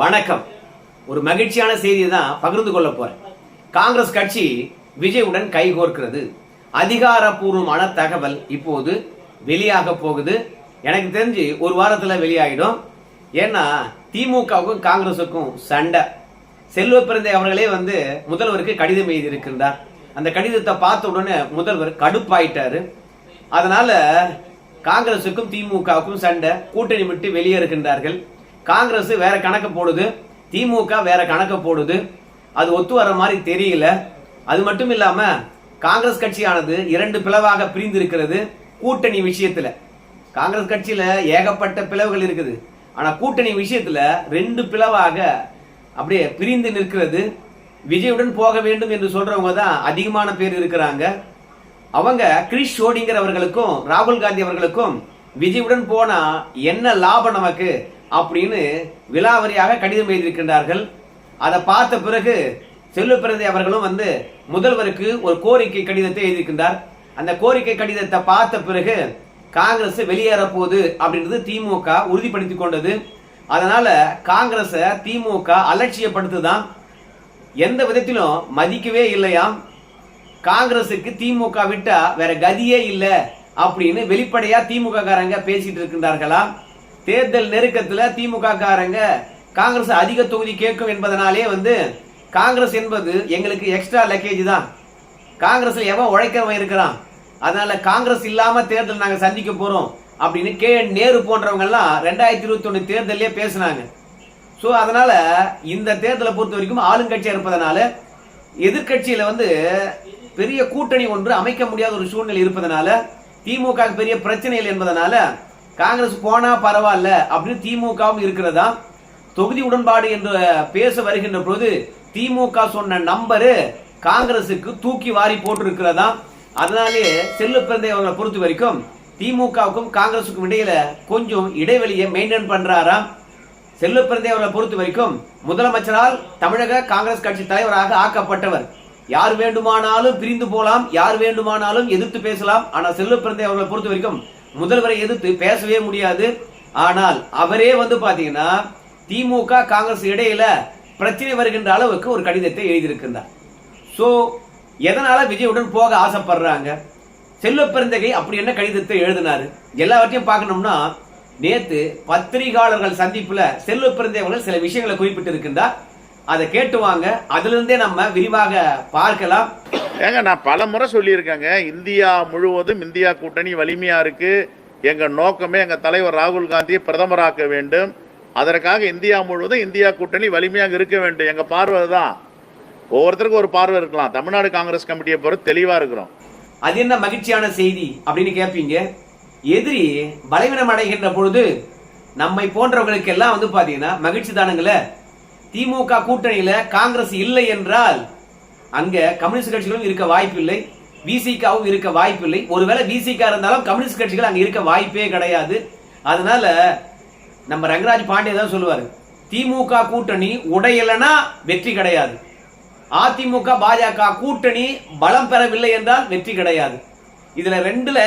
வணக்கம். ஒரு மகிழ்ச்சியான செய்தியை தான் பகிர்ந்து கொள்ள போறேன். காங்கிரஸ் கட்சி விஜயுடன் கைகோர்க்கிறது. அதிகாரப்பூர்வமான தகவல் இப்போது வெளியாக போகுது. எனக்கு தெரிஞ்சு ஒரு வாரத்தில் வெளியாகிடும் ஏன்னா திமுகவுக்கும் காங்கிரஸுக்கும் சண்டை. செல்வ பிறந்தை அவர்களே வந்து முதல்வருக்கு கடிதம் எழுதியிருக்கின்றார். அந்த கடிதத்தை பார்த்த உடனே முதல்வர் கடுப்பாயிட்டாரு. அதனால காங்கிரஸுக்கும் திமுகவுக்கும் சண்டை. கூட்டணி விட்டு வெளியேறுகின்றார்கள். காங்கிரஸ் வேற கணக்கு போடுது திமுக வேற கணக்கு போடுது. அது ஒத்து வர மாதிரி தெரியல. அது மட்டும் இல்லாம காங்கிரஸ் கட்சியானது இரண்டு பிளவாக பிரிந்து இருக்கிறது கூட்டணி விஷயத்துல. காங்கிரஸ் கட்சியில ஏகப்பட்ட பிளவுகள் இருக்குது. ஆனா கூட்டணி விஷயத்துல ரெண்டு பிளவாக அப்படியே பிரிந்து நிற்கிறது. விஜயுடன் போக வேண்டும் என்று சொல்றவங்க தான் அதிகமான பேர் இருக்கிறாங்க. அவங்க கிரிஷ் ஷோடிங்கர் அவர்களுக்கும் ராகுல் காந்தி அவர்களுக்கும் விஜயுடன் போனா என்ன லாபம் நமக்கு? அப்படின்னு விலாவரியாக கடிதம் எழுதியிருக்கின்றார்கள். அதை பார்த்த பிறகு செல்லு பிறந்தை அவர்களும் வந்து முதல்வருக்கு ஒரு கோரிக்கை கடிதத்தை எழுதியிருக்கின்றார். அந்த கோரிக்கை கடிதத்தை பார்த்த பிறகு காங்கிரஸ் வெளியேறப்போகுது அப்படின்றது திமுக உறுதிப்படுத்தி கொண்டது. அதனால காங்கிரஸை திமுக அலட்சியப்படுத்துதான். எந்த விதத்திலும் மதிக்கவே இல்லையாம் காங்கிரசுக்கு திமுக விட்டா வேற கதியே இல்லை அப்படின்னு வெளிப்படையா திமுக காரங்க பேசிட்டு இருக்கின்றார்களா? தேர்தல் நெருக்கத்துல திமுக காரங்க காங்கிரஸ் அதிக தொகுதி கேட்கும் என்பதனாலே வந்து காங்கிரஸ் என்பது எங்களுக்கு எக்ஸ்ட்ரா லக்கேஜ் தான். காங்கிரஸ்ல எவன் உழைக்கிறவன் இருக்கிறான்? அதனால காங்கிரஸ் இல்லாம தேர்தல் நாங்க சந்திக்க போறோம் அப்படின்னு கே என் நேரு போன்றவங்க எல்லாம் ரெண்டாயிரத்தி இருபத்தி ஒண்ணு தேர்தலே பேசினாங்க. ஸோ அதனால இந்த தேர்தலை பொறுத்த வரைக்கும் ஆளுங்கட்சியா இருப்பதனால எதிர்க்கட்சியில வந்து பெரிய கூட்டணி ஒன்று அமைக்க முடியாத ஒரு சூழ்நிலை இருப்பதனால திமுக பெரிய பிரச்சனைகள் என்பதனால காங்கிரஸ் போனா பரவாயில்ல அப்படின்னு திமுகவும் இருக்கிறதா? தொகுதி உடன்பாடு என்று பேச வருகின்ற பொழுது திமுக சொன்ன நம்பரு காங்கிரசுக்கு தூக்கி வாரி போட்டிருக்கிறதா? அதனாலே செல்லு பிறந்தை அவர்களை பொறுத்த வரைக்கும் திமுகவுக்கும் காங்கிரசுக்கும் இடையில கொஞ்சம் இடைவெளியை மெயின்டைன் பண்றாரா? செல்லு பிறந்தை அவர்களை பொறுத்த வரைக்கும் முதலமைச்சரால் தமிழக காங்கிரஸ் கட்சி தலைவராக ஆக்கப்பட்டவர். யார் வேண்டுமானாலும் பிரிந்து போலாம் யார் வேண்டுமானாலும் எதிர்த்து பேசலாம் ஆனால் செல்லு பிறந்தை அவர்களை பொறுத்த வரைக்கும் முதல்வரை எதிர்த்து பேசவே முடியாது. ஆனால் அவரே வந்து பாத்தீங்கன்னா திமுக காங்கிரஸ் இடையில பிரச்சனை வருகின்ற அளவுக்கு ஒரு கடிதத்தை எழுதியிருக்கின்றார். ஸோ எதனால விஜயுடன் போக ஆசைப்படுறாங்க? செல்வ பெருந்தகை அப்படி என்ன கடிதத்தை எழுதினாரு? எல்லாவற்றையும் பார்க்கணும்னா நேத்து பத்திரிகையாளர்கள் சந்திப்புல செல்வ பெருந்தேவர்கள் சில விஷயங்களை குறிப்பிட்டு இருக்கின்றார் அதை கேட்டு வாங்க. அதுல இருந்தே நம்ம விரிவாக பார்க்கலாம். ஏங்க நான் பல முறை சொல்லியிருக்கேங்க. இந்தியா முழுவதும் இந்தியா கூட்டணி வலிமையாக இருக்குது எங்கள் நோக்கமே எங்கள் தலைவர் ராகுல் காந்தியை பிரதமராக்க வேண்டும். அதற்காக இந்தியா முழுவதும் இந்தியா கூட்டணி வலிமையாக இருக்க வேண்டும். எங்கள் பார்வை தான் ஒவ்வொருத்தருக்கும் ஒரு பார்வை இருக்கலாம். தமிழ்நாடு காங்கிரஸ் கமிட்டியை பொறுத்து தெளிவாக இருக்கிறோம். அது என்ன மகிழ்ச்சியான செய்தி அப்படின்னு கேட்பீங்க எதிரி பலவீனம் அடைகின்ற பொழுது நம்மை போன்றவர்களுக்கு எல்லாம் வந்து பார்த்தீங்கன்னா மகிழ்ச்சி தானுங்களே. திமுக கூட்டணியில் காங்கிரஸ் இல்லை என்றால் அங்க கம்யூனிஸ்ட் கட்சிகளும் இருக்க வாய்ப்பில்லை. விசிகாவும் இருக்க வாய்ப்பில்லை. ஒருவேளை விசிகா இருந்தாலும் கம்யூனிஸ்ட் கட்சிகள் அங்க இருக்க வாய்ப்பே கிடையாது. அதனால நம்ம ரங்கராஜ் பாண்டே தான் சொல்லுவாரு திமுக கூட்டணி உடையலனா வெற்றி கிடையாது. அதிமுக பாஜக கூட்டணி பலம் பெறவில்லை என்றால் வெற்றி கிடையாது. இதுல ரெண்டுல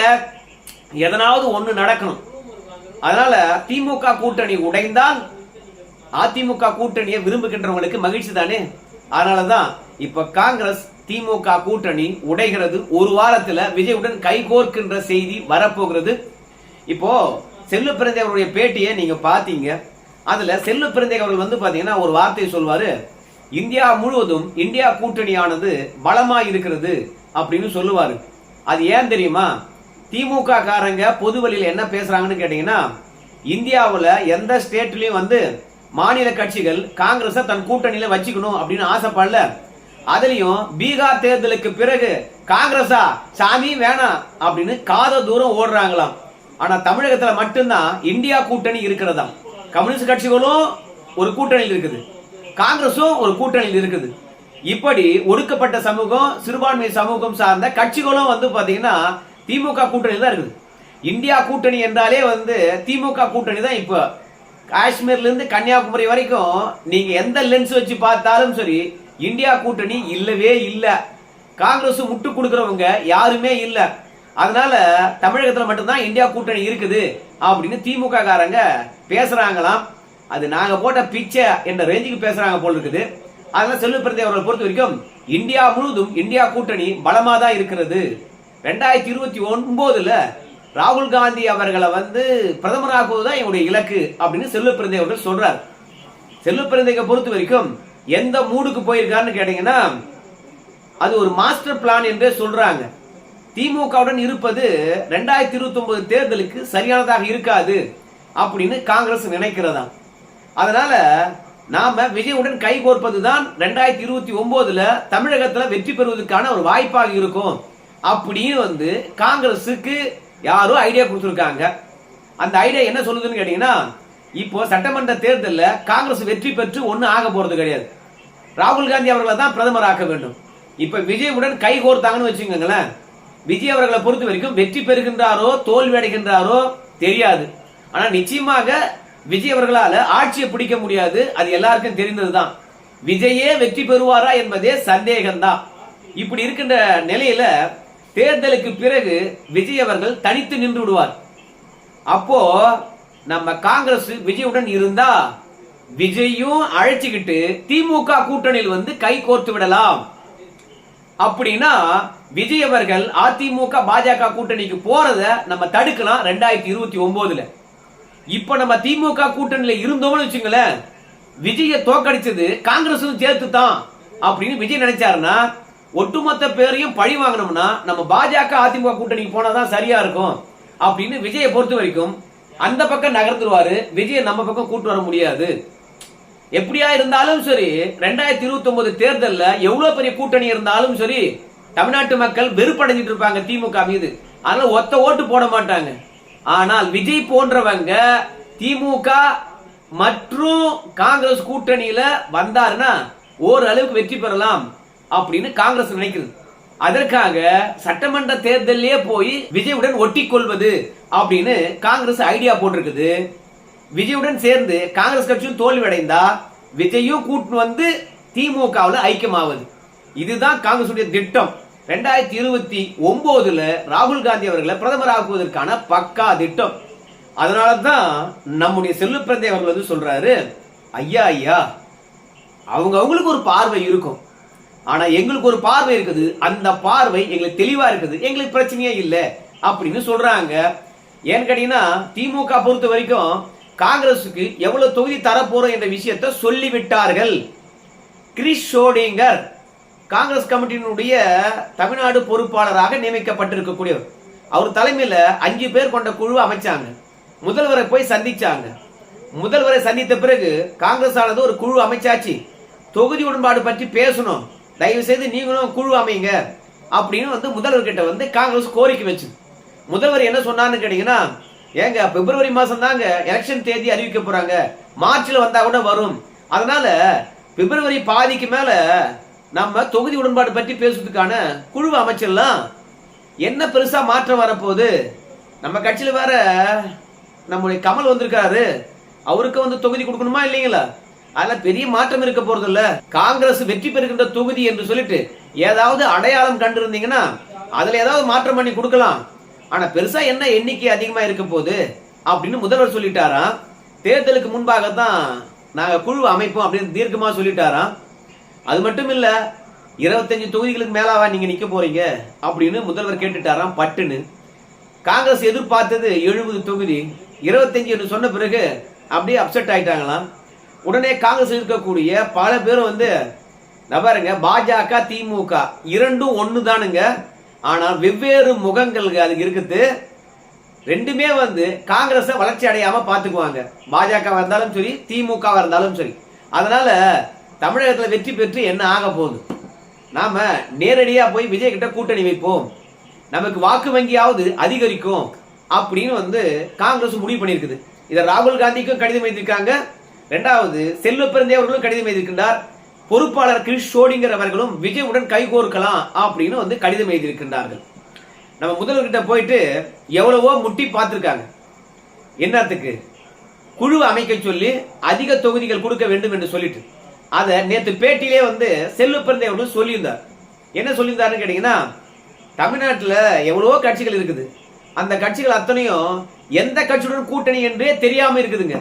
எதனாவது ஒண்ணு நடக்கணும். அதனால திமுக கூட்டணி உடைந்தால் அதிமுக கூட்டணியை விரும்புகின்றவங்களுக்கு மகிழ்ச்சி தானே? அதனாலதான் இப்ப காங்கிரஸ் திமுக கூட்டணி உடைகிறது. ஒரு வாரத்துல விஜயுடன் கைகோர்க்கின்ற செய்தி வரப்போகிறது. இப்போ செல்லு பிறந்தை அவருடைய பேட்டியை நீங்க பாத்தீங்க அதுல செல்லு பிறந்தை அவர்கள் வந்து பாத்தீங்கன்னா ஒரு வார்த்தையை சொல்வாரு. இந்தியா முழுவதும் இந்தியா கூட்டணியானது பலமா இருக்கிறது அப்படின்னு சொல்லுவாரு. அது ஏன் தெரியுமா? திமுக காரங்க பொது வழியில் என்ன பேசுறாங்கன்னு கேட்டீங்கன்னா இந்தியாவில் எந்த ஸ்டேட்லயும் வந்து மாநில கட்சிகள் காங்கிரஸை தன் கூட்டணியில வச்சுக்கணும் அப்படின்னு ஆசைப்படல. அதுலயும் பீகார் தேர்தலுக்கு பிறகு காங்கிரஸா சாமி வேணாம் அப்படின்னு காத தூரம் ஓடுறாங்களாம். ஆனா தமிழகத்துல மட்டும்தான் இந்தியா கூட்டணி இருக்கிறதா கம்யூனிஸ்ட் கட்சிகளும் ஒரு கூட்டணியில் இருக்குது. காங்கிரஸும் ஒரு கூட்டணியில் இருக்குது. இப்படி ஒடுக்கப்பட்ட சமூகம் சிறுபான்மை சமூகம் சார்ந்த கட்சிகளும் வந்து பாத்தீங்கன்னா திமுக கூட்டணியில் தான் இருக்குது. இந்தியா கூட்டணி என்றாலே வந்து திமுக கூட்டணி தான் இப்போ. காஷ்மீர்ல இருந்து கன்னியாகுமரி வரைக்கும் நீங்க எந்த லென்ஸ் வச்சு பார்த்தாலும் சரி இந்தியா கூட்டணி இல்லவே இல்லை. காங்கிரஸ் முட்டு கொடுக்குறவங்க யாருமே இல்லை. அதனால தமிழகத்தில் மட்டும்தான் இந்தியா கூட்டணி இருக்குது அப்படின்னு திமுக காரங்க பேசுறாங்களாம். அது நாங்க போட்ட பிச்சை என்ற ரேஞ்சுக்கு பேசுறாங்க போல் இருக்குது. அதனால செல்வ பிரதி அவர்களை பொறுத்த வரைக்கும் இந்தியா முழுவதும் இந்தியா கூட்டணி பலமா தான் இருக்கிறது. ரெண்டாயிரத்தி இருபத்தி ஒன்பதுல ராகுல் காந்தி அவர்களை வந்து பிரதமராக்குவதுதான் என்னுடைய இலக்கு அப்படின்னு செல்வ பிறந்தை அவர்கள் சொல்றார். செல்வ பிறந்தையை பொறுத்த வரைக்கும் எந்த மூடுக்கு போயிருக்காருன்னு கேட்டீங்கன்னா அது ஒரு மாஸ்டர் பிளான் என்றே சொல்றாங்க. திமுகவுடன் இருப்பது ரெண்டாயிரத்தி இருபத்தி ஒன்பது தேர்தலுக்கு சரியானதாக இருக்காது அப்படின்னு காங்கிரஸ் நினைக்கிறதா? அதனால நாம விஜயுடன் கை கோர்ப்பதுதான் ரெண்டாயிரத்தி இருபத்தி ஒன்பதுல தமிழகத்துல வெற்றி பெறுவதற்கான ஒரு வாய்ப்பாக இருக்கும் அப்படின்னு வந்து காங்கிரஸுக்கு யாரும் ஐடியா கொடுத்துருக்காங்க. அந்த ஐடியா என்ன சொல்லுதுன்னு கேட்டீங்கன்னா இப்போ சட்டமன்ற தேர்தலில் காங்கிரஸ் வெற்றி பெற்று ஒன்றும் ஆக போறது கிடையாது. ராகுல் காந்தி அவர்களை தான் பிரதமர் ஆக்க வேண்டும். இப்ப விஜயுடன் கை கோர்த்தாங்கன்னு வச்சுக்கோங்களேன். விஜய் அவர்களை பொறுத்த வரைக்கும் வெற்றி பெறுகின்றாரோ தோல்வி அடைகின்றாரோ தெரியாது. ஆனா நிச்சயமாக விஜய் அவர்களால் ஆட்சியை பிடிக்க முடியாது. அது எல்லாருக்கும் தெரிந்ததுதான். விஜயே வெற்றி பெறுவாரா என்பதே சந்தேகம்தான். இப்படி இருக்கின்ற நிலையில தேர்தலுக்கு பிறகு விஜய் அவர்கள் தனித்து நின்று விடுவார். அப்போ நம்ம காங்கிரஸ் விஜயுடன் இருந்தா விஜயும் அழைச்சிக்கிட்டு திமுக கூட்டணியில் வந்து கை கோர்த்து விடலாம். அப்படின்னா விஜய் அவர்கள் அதிமுக பாஜக கூட்டணிக்கு போறத நம்ம தடுக்கலாம் ரெண்டாயிரத்தி இருபத்தி ஒன்பதுல இப்ப நம்ம திமுக கூட்டணியில இருந்தோம்னு வச்சுங்களேன் விஜய தோக்கடிச்சது காங்கிரஸும் சேர்த்து தான் அப்படின்னு விஜய் நினைச்சாருன்னா ஒட்டுமொத்த பேரையும் பழி வாங்கணும்னா நம்ம பாஜக அதிமுக கூட்டணிக்கு போனாதான் சரியா இருக்கும் அப்படின்னு விஜயை பொறுத்த வரைக்கும் அந்த பக்கம் நகர்த்துருவாரு விஜயை நம்ம பக்கம் கூட்டு வர முடியாது. எப்படியா இருந்தாலும் சரி ரெண்டாயிரத்தி இருபத்தி ஒன்பது தேர்தலில் எவ்வளவு பெரிய கூட்டணி இருந்தாலும் சரி தமிழ்நாட்டு மக்கள் வெறுப்படைஞ்சிட்டு இருப்பாங்க திமுக மீது. அதனால ஒத்த ஓட்டு போட மாட்டாங்க. ஆனால் விஜய் போன்றவங்க திமுக மற்றும் காங்கிரஸ் கூட்டணியில வந்தாருன்னா ஓரளவுக்கு வெற்றி பெறலாம் அப்படின்னு காங்கிரஸ் நினைக்குது. அதற்காக சட்டமன்ற தேர்தலே போய் விஜயுடன் ஒட்டி கொள்வது அப்படின்னு காங்கிரஸ் ஐடியா போட்டிருக்குது. விஜயுடன் சேர்ந்து காங்கிரஸ் கட்சியும் தோல்வியடைந்தா விஜயும் கூட்டு வந்து திமுகவில் ஐக்கியமாவது. இதுதான் காங்கிரசுடைய திட்டம். ரெண்டாயிரத்தி இருபத்தி ஒன்பதுல ராகுல் காந்தி அவர்களை பிரதமர் ஆக்குவதற்கான பக்கா திட்டம். அதனால தான் நம்முடைய செல்லுப்பிரந்தை அவர்கள் வந்து சொல்றாரு ஐயா ஐயா அவங்க அவங்களுக்கு ஒரு பார்வை இருக்கும். ஆனா எங்களுக்கு ஒரு பார்வை இருக்குது. அந்த பார்வை எங்களுக்கு தெளிவா இருக்குது. எங்களுக்கு பிரச்சனையே இல்லை அப்படின்னு சொல்றாங்க. ஏன்னு கேட்டீங்கன்னா திமுக பொறுத்த வரைக்கும் காங்கிரசுக்கு எவ்வளவு தொகுதி தரப்போறோம் என்ற விஷயத்தை சொல்லிவிட்டார்கள். கிரிஷ் ஷோடிங்கர் காங்கிரஸ் கமிட்டியினுடைய தமிழ்நாடு பொறுப்பாளராக நியமிக்கப்பட்டிருக்கக்கூடியவர். அவர் தலைமையில் அஞ்சு பேர் கொண்ட குழு அமைச்சாங்க. முதல்வரை போய் சந்திச்சாங்க. முதல்வரை சந்தித்த பிறகு காங்கிரஸ் ஆனது ஒரு குழு அமைச்சாச்சு. தொகுதி உடன்பாடு பற்றி பேசணும். தயவு செய்து நீங்களும் குழு அமைங்க அப்படின்னு வந்து முதல்வர்கிட்ட வந்து காங்கிரஸ் கோரிக்கை வச்சு முதல்வர் என்ன சொன்னான்னு கேட்டீங்கன்னா ஏங்க பிப்ரவரி மாசம் தாங்க எலெக்ஷன் தேதி அறிவிக்க போறாங்க. மார்ச்ல வந்தா கூட வரும். அதனால பிப்ரவரி பாதிக்கு மேல நம்ம தொகுதி உடன்பாடு பற்றி பேசுறதுக்கான குழு அமைச்சிடலாம் என்ன பெருசா மாற்றம் வரப்போகுது? நம்ம கட்சியில வேற நம்முடைய கமல் வந்திருக்காரு. அவருக்கு வந்து தொகுதி கொடுக்கணுமா இல்லைங்களா? அதுல பெரிய மாற்றம் இருக்க போறது இல்ல காங்கிரஸ் வெற்றி பெறுகின்ற தொகுதி என்று சொல்லிட்டு ஏதாவது அடையாளம் கண்டிருந்தீங்கன்னா அதுல ஏதாவது மாற்றம் பண்ணி கொடுக்கலாம். ஆனா பெருசா என்ன எண்ணிக்கை அதிகமா இருக்க போகுது அப்படின்னு முதல்வர் சொல்லிட்டாராம். தேர்தலுக்கு முன்பாக தான் நாங்க குழு அமைப்போம் அப்படின்னு தீர்க்கமா சொல்லிட்டாராம். அது மட்டும் இல்ல இருபத்தஞ்சு தொகுதிகளுக்கு மேலாவா நீங்க நிக்க போறீங்க அப்படின்னு முதல்வர் கேட்டுட்டாராம் பட்டுன்னு. காங்கிரஸ் எதிர்பார்த்தது எழுபது தொகுதி இருபத்தஞ்சு என்று சொன்ன பிறகு அப்படியே அப்செட் ஆயிட்டாங்களாம். உடனே காங்கிரஸ் இருக்கக்கூடிய பல பேரும் வந்து நான் பாருங்க பாஜக திமுக இரண்டும் ஒன்று தானுங்க ஆனால் வெவ்வேறு முகங்கள் அதுக்கு இருக்குது. ரெண்டுமே வந்து காங்கிரஸை வளர்ச்சி அடையாம பார்த்துக்குவாங்க. பாஜக இருந்தாலும் சரி திமுக இருந்தாலும் சரி. அதனால தமிழகத்தில் வெற்றி பெற்று என்ன ஆக போகுது? நாம நேரடியா போய் விஜய் கிட்ட கூட்டணி வைப்போம். நமக்கு வாக்கு வங்கியாவது அதிகரிக்கும் அப்படின்னு வந்து காங்கிரஸ் முடிவு பண்ணியிருக்குது. இதை ராகுல் காந்திக்கும் கடிதம் எழுதியிருக்காங்க. ரெண்டாவது செல்வ பிறந்தே அவர்களும் கடிதம் எழுதியிருக்கின்றார். பொறுப்பாளர் கிரிஷ் ஷோடிங்கர் அவர்களும் விஜயுடன் கைகோர்க்கலாம் அப்படின்னு வந்து கடிதம் எழுதியிருக்கின்றார்கள். நம்ம முதல்வர்கிட்ட போயிட்டு எவ்வளவோ முட்டி பார்த்துருக்காங்க. என்னத்துக்கு? குழு அமைக்க சொல்லி அதிக தொகுதிகள் கொடுக்க வேண்டும் என்று சொல்லிட்டு. அதை நேற்று பேட்டியிலே வந்து செல்வ பிறந்தே அவர்களும் சொல்லியிருந்தார். என்ன சொல்லியிருந்தாருன்னு கேட்டீங்கன்னா தமிழ்நாட்டில் எவ்வளவோ கட்சிகள் இருக்குது. அந்த கட்சிகள் அத்தனையும் எந்த கட்சியுடன் கூட்டணி என்றே தெரியாமல் இருக்குதுங்க.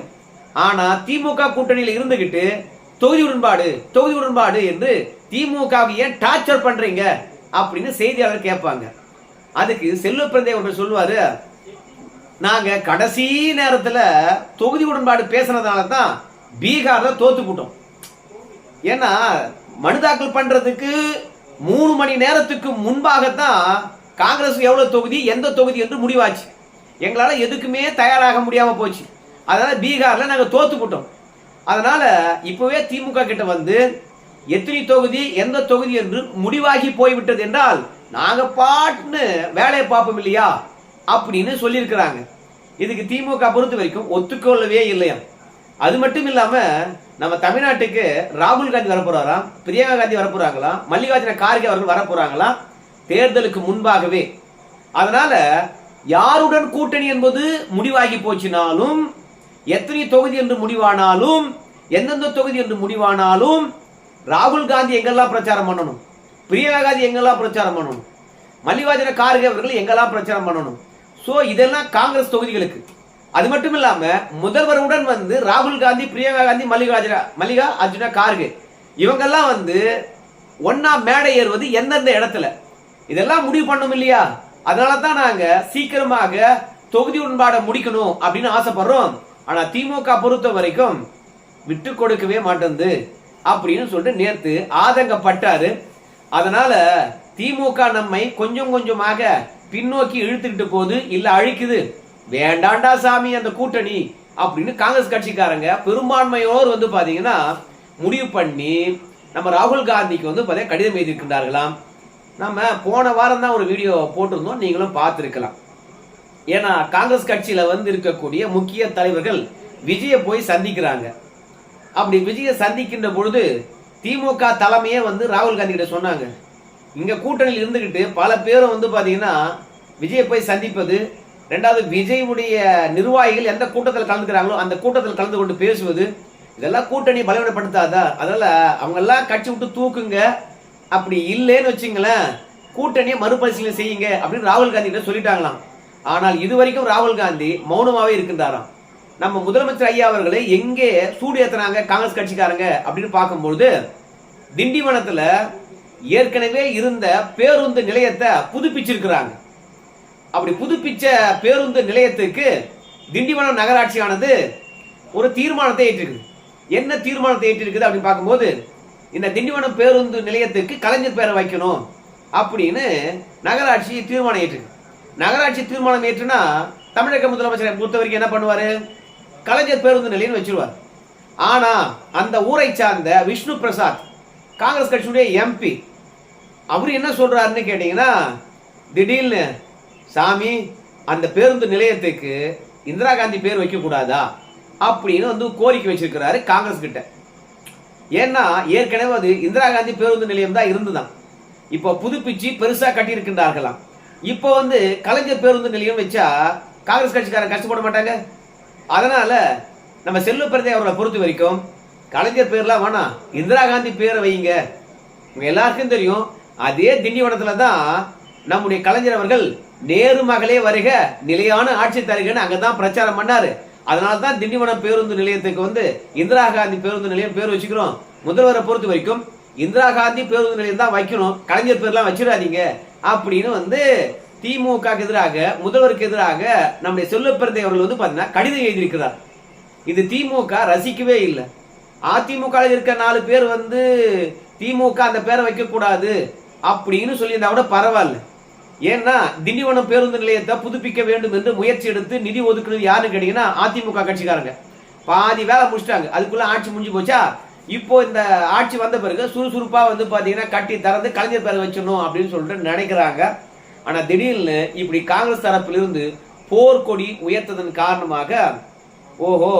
ஆனா திமுக கூட்டணியில் இருந்துகிட்டு தொகுதி உடன்பாடு தொகுதி உடன்பாடு என்று திமுகவை ஏன் டார்ச்சர் பண்றீங்க அப்படின்னு செய்தியாளர் கேட்பாங்க. அதுக்கு செல்வ பிறந்தே ஒன்று சொல்லுவாரு. நாங்க கடைசி நேரத்துல தொகுதி உடன்பாடு பேசுனதால தான் பீகார்ல தோத்து போட்டோம். ஏன்னா மனு தாக்கல் பண்றதுக்கு மூணு மணி நேரத்துக்கு முன்பாகத்தான் காங்கிரஸ் எவ்வளவு தொகுதி எந்த தொகுதி என்று முடிவாச்சு. எங்களால எதுக்குமே தயாராக முடியாம போச்சு. அதனால பீகார்ல நாங்க தோத்து போட்டோம். அதனால இப்பவே திமுக கிட்ட வந்து எத்தனை தொகுதி எந்த தொகுதி என்று முடிவாகி போய்விட்டது என்றால் நாங்க பாட்டுன்னு வேலையை பார்ப்போம் இல்லையா? அப்படின்னு சொல்லியிருக்கிறாங்க. இதுக்கு திமுக பொறுத்த வரைக்கும் ஒத்துக்கொள்ளவே இல்லையா? அது மட்டும் இல்லாம நம்ம தமிழ்நாட்டுக்கு ராகுல் காந்தி வரப்போறாராம் பிரியங்கா காந்தி வரப்போறாங்களா மல்லிகார்ஜுன கார்கே அவர்கள் வரப்போறாங்களா? தேர்தலுக்கு முன்பாகவே. அதனால யாருடன் கூட்டணி என்பது முடிவாகி போச்சுனாலும் எத்தனை தொகுதி என்று முடிவானாலும் எந்தெந்த தொகுதி என்று முடிவானாலும் ராகுல் காந்தி எங்கெல்லாம் பிரச்சாரம் பண்ணணும்? பிரியங்கா காந்தி எங்கெல்லாம் பிரச்சாரம் பண்ணணும்? மல்லிகார்ஜுன கார்கே அவர்கள் எங்கெல்லாம் பிரச்சாரம் பண்ணணும்? ஸோ இதெல்லாம் காங்கிரஸ் தொகுதிகளுக்கு. அது மட்டும் இல்லாம முதல்வருடன் வந்து ராகுல் காந்தி பிரியங்கா காந்தி மல்லிகார்ஜுன மல்லிகா அர்ஜுனா கார்கே. இவங்கெல்லாம் வந்து ஒன்னா மேடை ஏறுவது எந்தெந்த இடத்துல? இதெல்லாம் முடிவு பண்ணோம் இல்லையா? அதனால தான் நாங்க சீக்கிரமாக தொகுதி உடன்பாடை முடிக்கணும் அப்படின்னு ஆசைப்படுறோம். ஆனா திமுக பொறுத்த வரைக்கும் விட்டு கொடுக்கவே மாட்டேங்குது அப்படின்னு சொல்லிட்டு நேற்று ஆதங்கப்பட்டாரு. அதனால திமுக நம்மை கொஞ்சம் கொஞ்சமாக பின்னோக்கி இழுத்துக்கிட்டு போகுது இல்ல அழிக்குது. வேண்டாண்டா சாமி அந்த கூட்டணி அப்படின்னு காங்கிரஸ் கட்சிக்காரங்க பெரும்பான்மையோர் வந்து பாத்தீங்கன்னா முடிவு பண்ணி நம்ம ராகுல் காந்திக்கு வந்து பாத்தீங்கன்னா கடிதம் எழுதியிருக்கின்றார்களாம். நம்ம போன வாரம் தான் ஒரு வீடியோ போட்டிருந்தோம் நீங்களும் பார்த்துருக்கலாம். ஏன்னா காங்கிரஸ் கட்சியில வந்து இருக்கக்கூடிய முக்கிய தலைவர்கள் விஜயை போய் சந்திக்கிறாங்க. அப்படி விஜயை சந்திக்கின்ற பொழுது திமுக தலைமையே வந்து ராகுல் காந்தி கிட்ட சொன்னாங்க. இங்க கூட்டணியில் இருந்துகிட்டு பல பேரும் வந்து பாத்தீங்கன்னா விஜயை போய் சந்திப்பது ரெண்டாவது விஜயுடைய நிர்வாகிகள் எந்த கூட்டத்தில் கலந்துக்கிறாங்களோ அந்த கூட்டத்தில் கலந்து கொண்டு பேசுவது இதெல்லாம் கூட்டணி பலவீனப்படுத்தாதா? அதனால அவங்க எல்லாம் கட்சி விட்டு தூக்குங்க. அப்படி இல்லைன்னு வச்சுங்களேன் கூட்டணியை மறுபரிசீலனை செய்யுங்க அப்படின்னு ராகுல் காந்தி கிட்ட சொல்லிட்டாங்களாம். ஆனால் இதுவரைக்கும் ராகுல் காந்தி மௌனமாவே இருக்கின்றாராம். நம்ம முதலமைச்சர் ஐயா அவர்களை எங்கே சூடு ஏத்துறாங்க காங்கிரஸ் கட்சிக்காரங்க அப்படின்னு பார்க்கும்பொழுது திண்டிவனத்தில் ஏற்கனவே இருந்த பேருந்து நிலையத்தை புதுப்பிச்சிருக்கிறாங்க. அப்படி புதுப்பிச்ச பேருந்து நிலையத்துக்கு திண்டிவனம் நகராட்சியானது ஒரு தீர்மானத்தை ஏற்றிருக்குது என்ன தீர்மானத்தை ஏற்றிருக்குது அப்படின்னு பார்க்கும்போது இந்த திண்டிவனம் பேருந்து நிலையத்துக்கு கலைஞர் பேரை வைக்கணும் அப்படின்னு நகராட்சி தீர்மானம் ஏற்றிருக்கு. நகராட்சி தீர்மானம் ஏற்றுனா தமிழக முதலமைச்சரை பொறுத்த வரைக்கும் என்ன பண்ணுவார்? கலைஞர் பேருந்து நிலையம் வச்சிருவார். ஆனால் அந்த ஊரை சார்ந்த விஷ்ணு பிரசாத் காங்கிரஸ் கட்சியுடைய எம்பி அவர் என்ன சொல்கிறாருன்னு கேட்டிங்கன்னா திடீர்னு சாமி அந்த பேருந்து நிலையத்துக்கு இந்திரா காந்தி பேர் வைக்கக்கூடாதா அப்படின்னு வந்து கோரிக்கை வச்சிருக்கிறாரு காங்கிரஸ் கிட்ட. ஏன்னா ஏற்கனவே அது இந்திரா காந்தி பேருந்து நிலையம் தான் இருந்துதான். இப்போ புதுப்பிச்சு பெருசாக கட்டியிருக்கின்றார்களாம். இப்போ வந்து கலைஞர் பேருந்து நிலையம் வச்சா காங்கிரஸ் கட்சிக்காரன் கஷ்டப்பட மாட்டாங்க. அதனால நம்ம செல்வ பிறந்தை அவர்களை பொறுத்த வரைக்கும் கலைஞர் பேர்லாம் வேணாம். இந்திரா காந்தி பேரை வைங்க உங்க எல்லாருக்கும் தெரியும். அதே திண்டிவனத்துல தான் நம்முடைய கலைஞர் அவர்கள் நேரு மகளே வருக நிலையான ஆட்சி தருகன்னு அங்கதான் பிரச்சாரம் பண்ணாரு. அதனால தான் திண்டிவனம் பேருந்து நிலையத்துக்கு வந்து இந்திரா காந்தி பேருந்து நிலையம் பேர் வச்சுக்கிறோம். முதல்வரை பொறுத்த வரைக்கும் இந்திரா காந்தி பேருந்து நிலையம் தான் வைக்கணும். கலைஞர் பேர்லாம் வச்சிடாதீங்க. அப்படின்னு வந்து திமுக எதிராக முதல்வருக்கு எதிராக நம்முடைய செல்வப்பிரந்தை அவர்கள் வந்து பார்த்தீங்கன்னா கடிதம் எழுதியிருக்கிறார். இது திமுக ரசிக்கவே இல்லை. அதிமுக இருக்க நாலு பேர் வந்து திமுக அந்த பேரை வைக்கக்கூடாது அப்படின்னு சொல்லியிருந்தா கூட பரவாயில்ல. ஏன்னா திண்டிவனம் பேருந்து நிலையத்தை புதுப்பிக்க வேண்டும் என்று முயற்சி எடுத்து நிதி ஒதுக்குனது யாருன்னு கேட்டீங்கன்னா அதிமுக கட்சிக்காரங்க. பாதி வேலை முடிச்சிட்டாங்க. அதுக்குள்ள ஆட்சி முடிஞ்சு போச்சா? இப்போ இந்த ஆட்சி வந்த பிறகு சுறுசுறுப்பாக வந்து பார்த்தீங்கன்னா கட்டி திறந்து கலைஞர் பேரை வச்சிடணும் அப்படின்னு சொல்லிட்டு நினைக்கிறாங்க. ஆனால் திடீர்னு இப்படி காங்கிரஸ் தரப்பிலிருந்து போர்க்கொடி உயர்த்ததன் காரணமாக ஓஹோ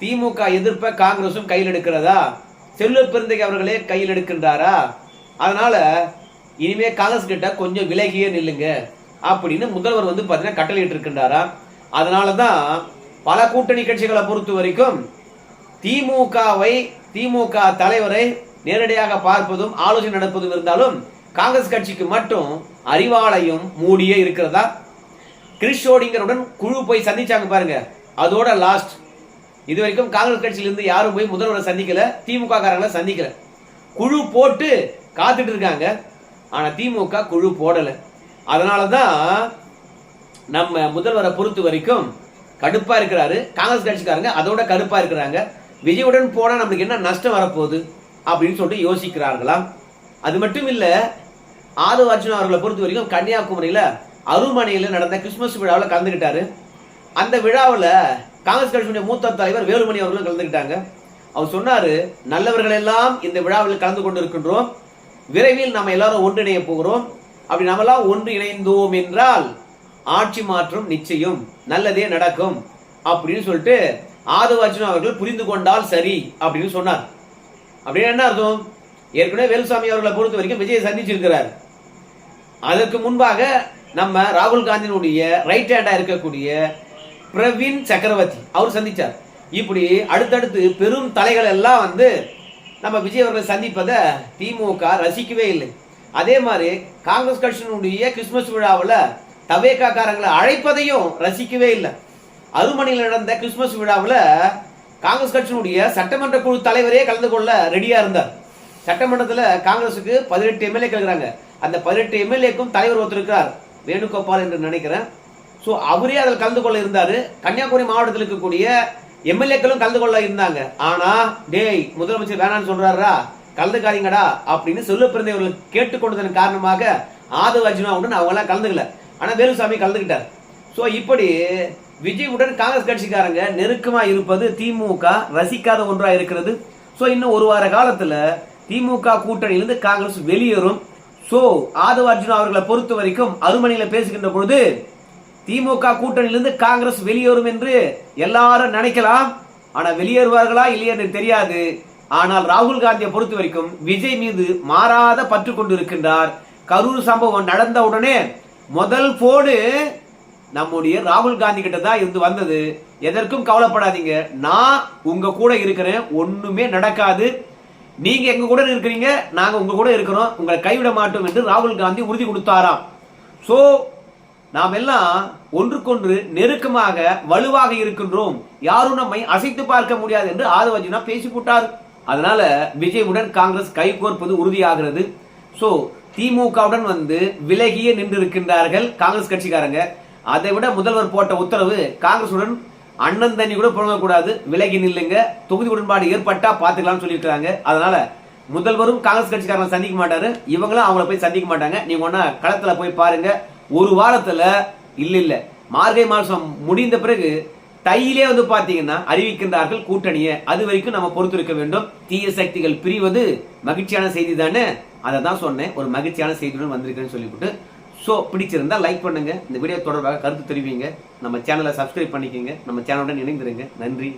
திமுக எதிர்ப்பை காங்கிரஸும் கையில் எடுக்கிறதா? செல்வ பெருந்தகை அவர்களே கையில் எடுக்கின்றாரா? அதனால இனிமே காங்கிரஸ் கிட்ட கொஞ்சம் விலகியே நில்லுங்க அப்படின்னு முதல்வர் வந்து பார்த்தீங்கன்னா கட்டளையிட்டு இருக்கின்றாரா? அதனால தான் பல கூட்டணி கட்சிகளை பொறுத்த வரைக்கும் திமுகவை திமுக தலைவரை நேரடியாக பார்ப்பதும் ஆலோசனை நடப்பதும் இருந்தாலும் காங்கிரஸ் கட்சிக்கு மட்டும் அறிவாலயம் மூடியே இருக்கிறதா? கிறிஸ் ஷோடிங்கருடன் குழு போய் சந்திச்சாங்க பாருங்க. அதோட லாஸ்ட் இது வரைக்கும் காங்கிரஸ் கட்சியிலிருந்து யாரும் போய் முதல்வரை சந்திக்கல திமுக காரங்களை சந்திக்கல. குழு போட்டு காத்துட்டு இருக்காங்க. ஆனா திமுக குழு போடல. அதனாலதான் நம்ம முதல்வரை பொறுத்த வரைக்கும் கடுப்பா இருக்கிறாரு. காங்கிரஸ் கட்சிக்காரங்க அதோட கடுப்பா இருக்கிறாங்க. விஜயுடன் போனால் நம்மளுக்கு என்ன நஷ்டம் வரப்போகுது அப்படின்னு சொல்லிட்டு யோசிக்கிறார்களாம் அது மட்டும் இல்லை ஆது அர்ஜுன் அவர்களை பொறுத்த வரைக்கும் கன்னியாகுமரியில் அருமனையில் நடந்த கிறிஸ்மஸ் விழாவில் கலந்துக்கிட்டாரு அந்த விழாவில் காங்கிரஸ் கட்சியுடைய மூத்த தலைவர் வேலுமணி அவர்களும் கலந்துக்கிட்டாங்க அவர் சொன்னாரு நல்லவர்கள் எல்லாம் இந்த விழாவில் கலந்து கொண்டிருக்கின்றோம். விரைவில் நம்ம எல்லாரும் ஒன்றிணைய போகிறோம். அப்படி நம்மளாம் ஒன்று இணைந்தோம் என்றால் ஆட்சி மாற்றம் நிச்சயம். நல்லதே நடக்கும். அப்படின்னு சொல்லிட்டு ஆதவார்ஜுன் அவர்கள் புரிந்து கொண்டால் சரி அப்படின்னு சொன்னார். அப்படின்னு என்ன அர்த்தம்? ஏற்கனவே வேலுசாமி அவர்களை பொறுத்த வரைக்கும் விஜயை சந்திச்சிருக்கிறார். அதற்கு முன்பாக நம்ம ராகுல் காந்தியினுடைய ரைட் ஹேண்டா இருக்கக்கூடிய பிரவீன் சக்கரவர்த்தி அவர் சந்திச்சார். இப்படி அடுத்தடுத்து பெரும் தலைகள் எல்லாம் வந்து நம்ம விஜய் அவர்களை சந்திப்பதை திமுக ரசிக்கவே இல்லை. அதே மாதிரி காங்கிரஸ் கட்சியினுடைய கிறிஸ்துமஸ் விழாவில் தவேக்காக்காரங்களை காரங்களை அழைப்பதையும் ரசிக்கவே இல்லை. அருமணியில் நடந்த கிறிஸ்துமஸ் விழாவில் காங்கிரஸ் கட்சியினுடைய சட்டமன்ற குழு தலைவரே கலந்து கொள்ள ரெடியாக இருந்தார். சட்டமன்றத்தில் காங்கிரஸுக்கு பதினெட்டு எம்எல்ஏ இருக்கிறாங்க அந்த பதினெட்டு எம்எல்ஏக்கும் தலைவர் ஒருத்தர் இருக்கிறார் வேணுகோபால் என்று நினைக்கிறேன். ஸோ அவரே அதில் கலந்து கொள்ள இருந்தார். கன்னியாகுமரி மாவட்டத்தில் இருக்கக்கூடிய எம்எல்ஏக்களும் கலந்து கொள்ள இருந்தாங்க. ஆனால் டேய் முதலமைச்சர் வேணான்னு சொல்கிறாரா கலந்துக்காதீங்கடா அப்படின்னு சொல்ல பிறந்தவர்கள் கேட்டுக்கொண்டதன் காரணமாக ஆதவ அர்ஜுனாவுடன் அவங்க அவங்களாம் கலந்துக்கல. ஆனால் வேலுசாமி கலந்துக்கிட்டார். ஸோ இப்படி விஜயுடன் காங்கிரஸ் கட்சிக்காரங்க நெருக்கமா இருப்பது திமுக ரசிக்காத ஒன்றா இருக்கிறது. ஸோ இன்னும் ஒரு வார காலத்துல திமுக கூட்டணியிலிருந்து காங்கிரஸ் வெளியேறும். ஸோ ஆதவ அர்ஜுனா அவர்களை பொறுத்த வரைக்கும் அருமனையில் பேசுகின்ற பொழுது திமுக கூட்டணியிலிருந்து காங்கிரஸ் வெளியேறும் என்று எல்லாரும் நினைக்கலாம். ஆனா வெளியேறுவார்களா இல்லையா என்று தெரியாது. ஆனால் ராகுல் காந்தியை பொறுத்த வரைக்கும் விஜய் மீது மாறாத பற்று கொண்டிருக்கின்றார் கரூர் சம்பவம் நடந்த உடனே முதல் போடு நம்முடைய ராகுல் காந்தி கிட்ட தான் இருந்து வந்தது. எதற்கும் கவலைப்படாதீங்க. நான் உங்க கூட இருக்கிறேன். ஒண்ணுமே நடக்காது. நீங்க எங்க கூட இருக்கிறீங்க? நாங்க உங்க கூட இருக்கிறோம். உங்களை கைவிட மாட்டோம் என்று ராகுல் காந்தி உறுதி கொடுத்தாராம். சோ நாம் எல்லாம் ஒன்றுக்கொன்று நெருக்கமாக வலுவாக இருக்கின்றோம். யாரும் நம்மை அசைத்து பார்க்க முடியாது என்று ஆதவஜினா பேசி போட்டார் அதனால விஜயுடன் காங்கிரஸ் கைகோர்ப்பது உறுதியாகிறது. சோ திமுகவுடன் வந்து விலகியே நின்று இருக்கின்றார்கள் காங்கிரஸ் கட்சிக்காரங்க. அதை விட முதல்வர் போட்ட உத்தரவு காங்கிரசுடன் அண்ணன் தண்ணி கூட புழங்கக்கூடாது விலகி நில்லுங்க தொகுதி உடன்பாடு ஏற்பட்டா பாத்துக்கலாம்னு சொல்லியிருக்காங்க அதனால முதல்வரும் காங்கிரஸ் கட்சிக்காரங்க சந்திக்க மாட்டாரு. இவங்களும் அவங்கள போய் சந்திக்க மாட்டாங்க. நீங்க ஒன்னா களத்துல போய் பாருங்க. ஒரு வாரத்துல இல்ல இல்ல. மார்கை மாசம் முடிந்த பிறகு தையிலே வந்து பாத்தீங்கன்னா அறிவிக்கின்றார்கள் கூட்டணியை. அது வரைக்கும் நம்ம பொறுத்திருக்க வேண்டும். தீய சக்திகள் பிரிவது மகிழ்ச்சியான செய்தி தானே அதை தான் சொன்னேன். ஒரு மகிழ்ச்சியான செய்தியுடன் வந்திருக்கேன்னு சொல்லிவிட்டு ஸோ பிடிச்சிருந்தா லைக் பண்ணுங்கள் இந்த வீடியோ தொடர்பாக கருத்து தெரிவிங்க. நம்ம சேனலை சப்ஸ்கிரைப் பண்ணிக்கோங்க. நம்ம சேனலுடன் இணைந்துருங்க. நன்றி.